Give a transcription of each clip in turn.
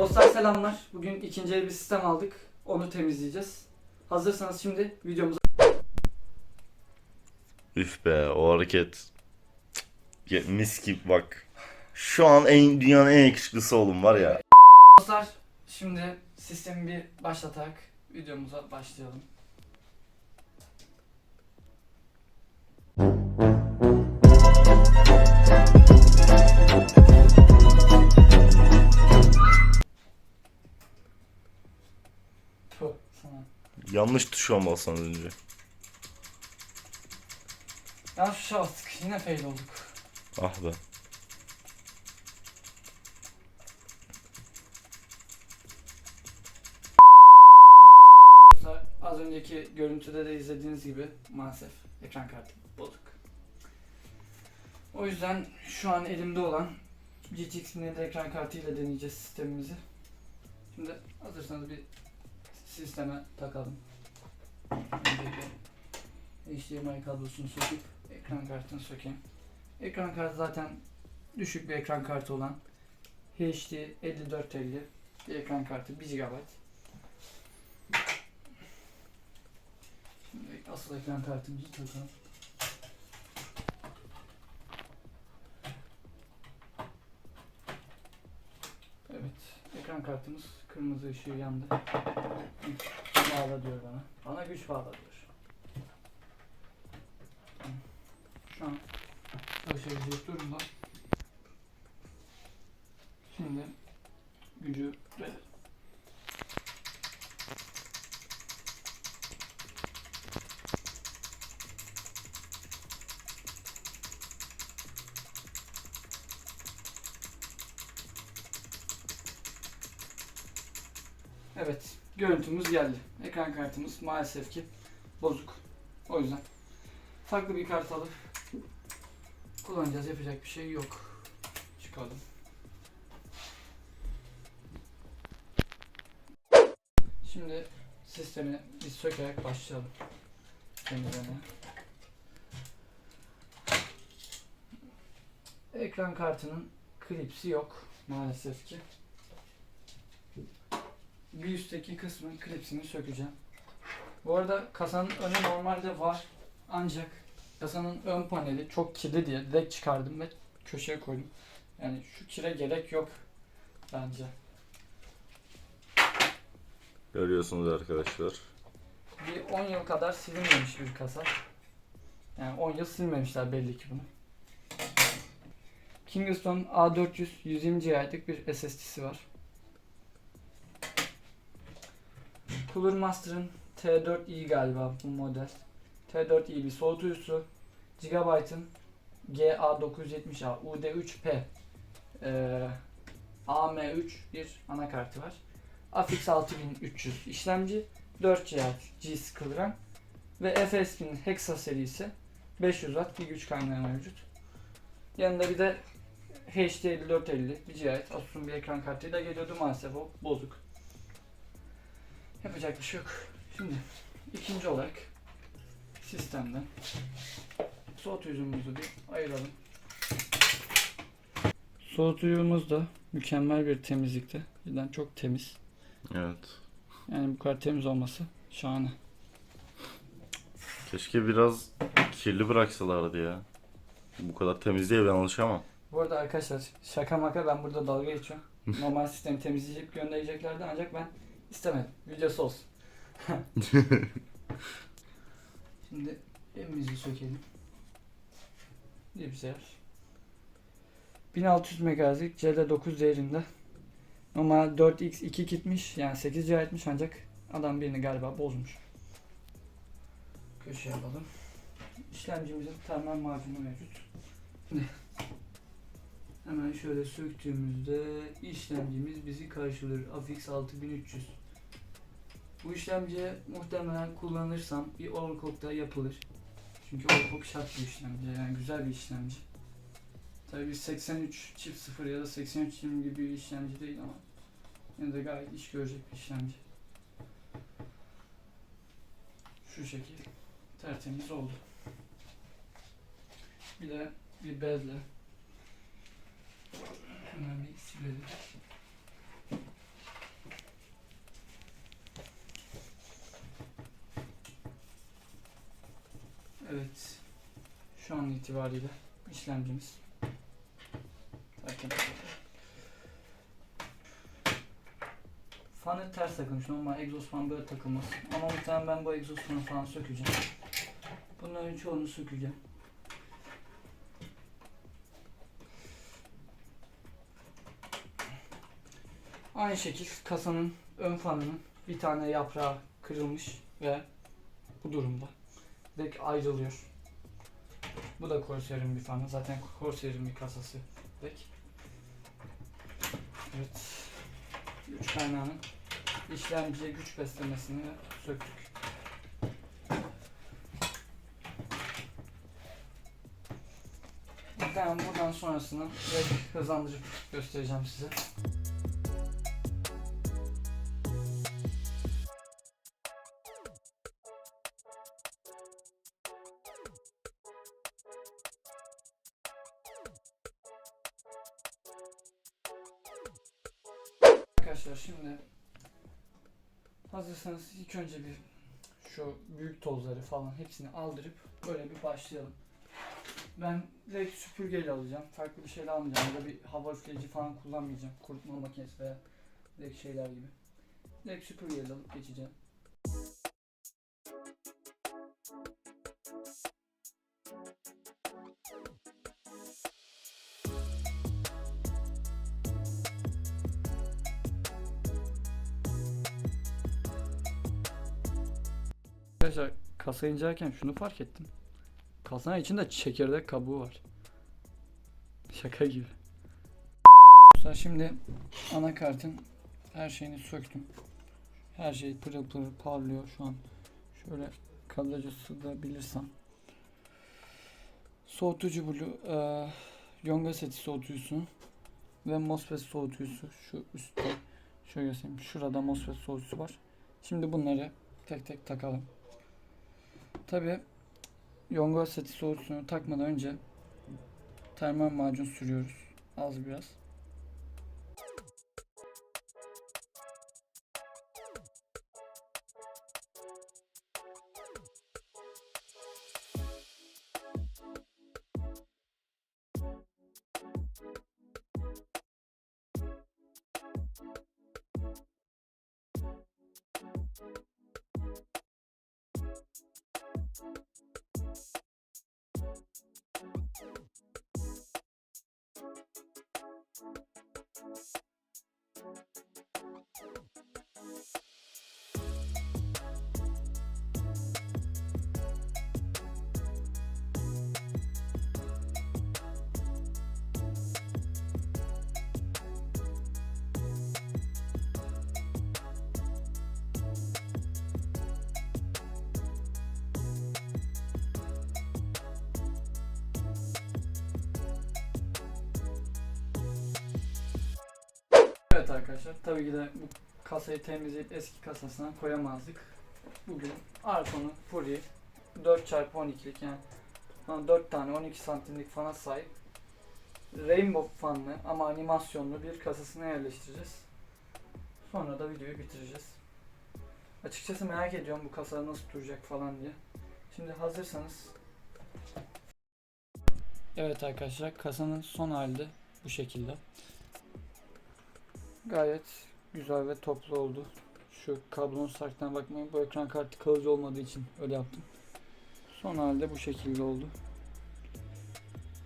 Dostlar selamlar. Bugün ikinci el bir sistem aldık. Onu temizleyeceğiz. Hazırsanız şimdi videomuza Üf be o hareket. Ya, mis gibi bak. Şu an en dünyanın en yakışıklısı oğlum var ya. Dostlar şimdi sistemi bir başlatarak videomuza başlayalım. Yanlış tuş olmasın az önce. Ya şu bastık yine fail olduk. Ah be. Az önceki görüntüde de izlediğiniz gibi maalesef ekran kartı bozuk. O yüzden şu an elimde olan GTX 1050 ekran kartı ile deneyeceğiz sistemimizi. Şimdi hazırsanız bir sisteme takalım. HDMI kablosunu söküp ekran kartını sökeyim. Ekran kartı zaten düşük bir ekran kartı olan HD 5450 bir ekran kartı 1 GB. Şimdi asıl ekran kartımızı takalım. Evet, ekran kartımız kırmızı ışığı yandı. Bağla diyor bana. Bana güç bağla diyor. Şu an çalışabilecek durumda. Şimdi gücü verelim. Evet, görüntümüz geldi. Ekran kartımız maalesef ki bozuk. O yüzden farklı bir kart alıp kullanacağız. Yapacak bir şey yok. Çıkalım. Şimdi sistemi biz sökerek başlayalım. Temizlemeye. Ekran kartının klipsi yok maalesef ki bir üstteki kısmın klipsini sökeceğim. Bu arada kasanın önü normalde var ancak kasanın ön paneli çok kirli diye direkt çıkardım ve köşeye koydum. Yani şu kire gerek yok bence. Görüyorsunuz arkadaşlar. Bir 10 yıl kadar silinmemiş bir kasa. Yani 10 yıl silmemişler belli ki bunu. Kingston A400 120 GB'lık bir SSD'si var. Cooler Master'ın T4i galiba bu model. T4i bir soğutucusu. Gigabyte'ın GA970A UD3P ee, AM3 bir anakartı var. AFX 6300 işlemci 4 GHz G-Skill RAM ve FSP'nin Hexa serisi 500 Watt bir güç kaynağı mevcut. Yanında bir de HD 5450 bir GHz Asus'un bir ekran kartıyla geliyordu maalesef o bozuk. Yapacak bir şey yok. Şimdi ikinci olarak sistemden soğutucumuzu bir ayıralım. Soğutucumuz da mükemmel bir temizlikte. Cidden çok temiz. Evet. Yani bu kadar temiz olması şahane. Keşke biraz kirli bıraksalardı ya. Bu kadar temizliğe ben alışamam. Bu arada arkadaşlar şaka maka ben burada dalga geçiyorum. Normal sistemi temizleyecek göndereceklerdi ancak ben istemedim. Videosu olsun. Şimdi evimizi sökelim. Dipser. 1600 MHz'lik CD9 değerinde. Normal 4x 2 kitmiş yani 8 GHz'miş ancak adam birini galiba bozmuş. Köşeye alalım. İşlemcimizin termal macunu mevcut. Şimdi Hemen şöyle söktüğümüzde işlemcimiz bizi karşılıyor. AFX 6300. Bu işlemci muhtemelen kullanırsam bir overclock'ta yapılır. Çünkü overclock şart bir işlemci. Yani güzel bir işlemci. Tabii 83 çift 0 ya da 83 20 gibi bir işlemci değil ama yine de gayet iş görecek bir işlemci. Şu şekil tertemiz oldu. Bir de bir bezle Hemen bir silelim. Evet. Şu an itibariyle işlemcimiz. Zaten Fanı ters takılmış. Normal egzoz fan böyle takılmaz. Ama muhtemelen ben bu egzoz fanı falan sökeceğim. Bunların çoğunu sökeceğim. Aynı şekil kasanın ön fanının bir tane yaprağı kırılmış ve bu durumda. Direkt ayrılıyor. Bu da Corsair'in bir fanı. Zaten Corsair'in bir kasası. Direkt. Evet. Güç kaynağının işlemciye güç beslemesini söktük. Ben buradan sonrasını hızlandırıp göstereceğim size. Arkadaşlar şimdi hazırsanız ilk önce bir şu büyük tozları falan hepsini aldırıp böyle bir başlayalım. Ben direkt süpürgeyle alacağım. Farklı bir şeyle almayacağım. Ya da bir hava üfleyici falan kullanmayacağım. Kurutma makinesi veya direkt şeyler gibi. Direkt süpürgeyle alıp geçeceğim. Arkadaşlar kasa incelerken şunu fark ettim. Kasanın içinde çekirdek kabuğu var. Şaka gibi. Dostlar şimdi anakartın her şeyini söktüm. Her şey pırıl pırıl parlıyor şu an. Şöyle kadrajı sığdırabilirsem. Soğutucu blue, e, Yonga seti soğutucusu ve MOSFET soğutucusu şu üstte. Şöyle göstereyim. Şurada MOSFET soğutucusu var. Şimdi bunları tek tek takalım. Tabi Yonga seti soğutusunu takmadan önce termal macun sürüyoruz. Az biraz. Evet arkadaşlar tabii ki de bu kasayı temizleyip eski kasasına koyamazdık. Bugün Arcon'un Fury 4x12'lik yani ha, 4 tane 12 santimlik fana sahip Rainbow fanlı ama animasyonlu bir kasasına yerleştireceğiz. Sonra da videoyu bitireceğiz. Açıkçası merak ediyorum bu kasa nasıl duracak falan diye. Şimdi hazırsanız Evet arkadaşlar kasanın son halde bu şekilde. Gayet güzel ve toplu oldu. Şu kablonun sarktan bakmayın. Bu ekran kartı kalıcı olmadığı için öyle yaptım. Son halde bu şekilde oldu.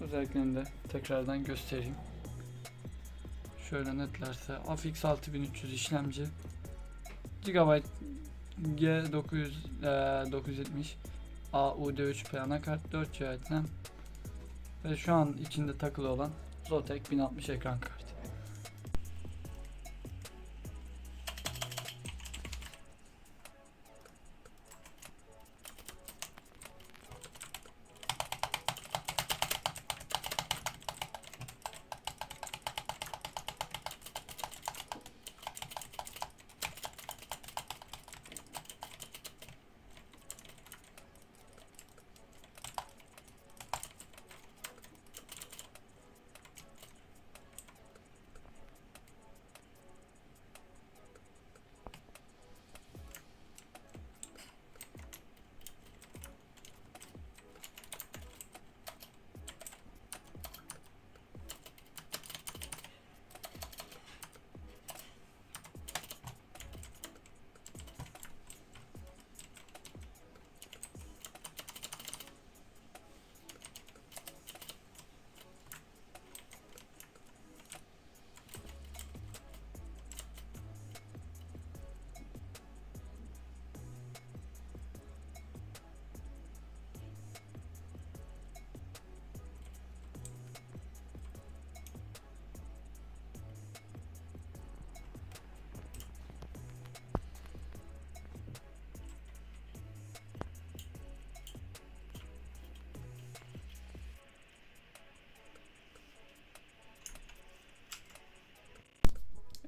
Özelliklerini de tekrardan göstereyim. Şöyle netlerse AFX 6300 işlemci GB G900 e, 970 AUD3P anakart 4 GB RAM ve şu an içinde takılı olan Zotac 1060 ekran kartı.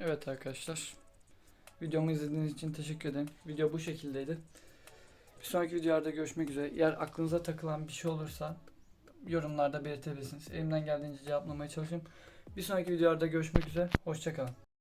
Evet arkadaşlar. Videomu izlediğiniz için teşekkür ederim. Video bu şekildeydi. Bir sonraki videolarda görüşmek üzere. Eğer aklınıza takılan bir şey olursa yorumlarda belirtebilirsiniz. Elimden geldiğince cevaplamaya çalışayım. Bir sonraki videolarda görüşmek üzere. Hoşçakalın.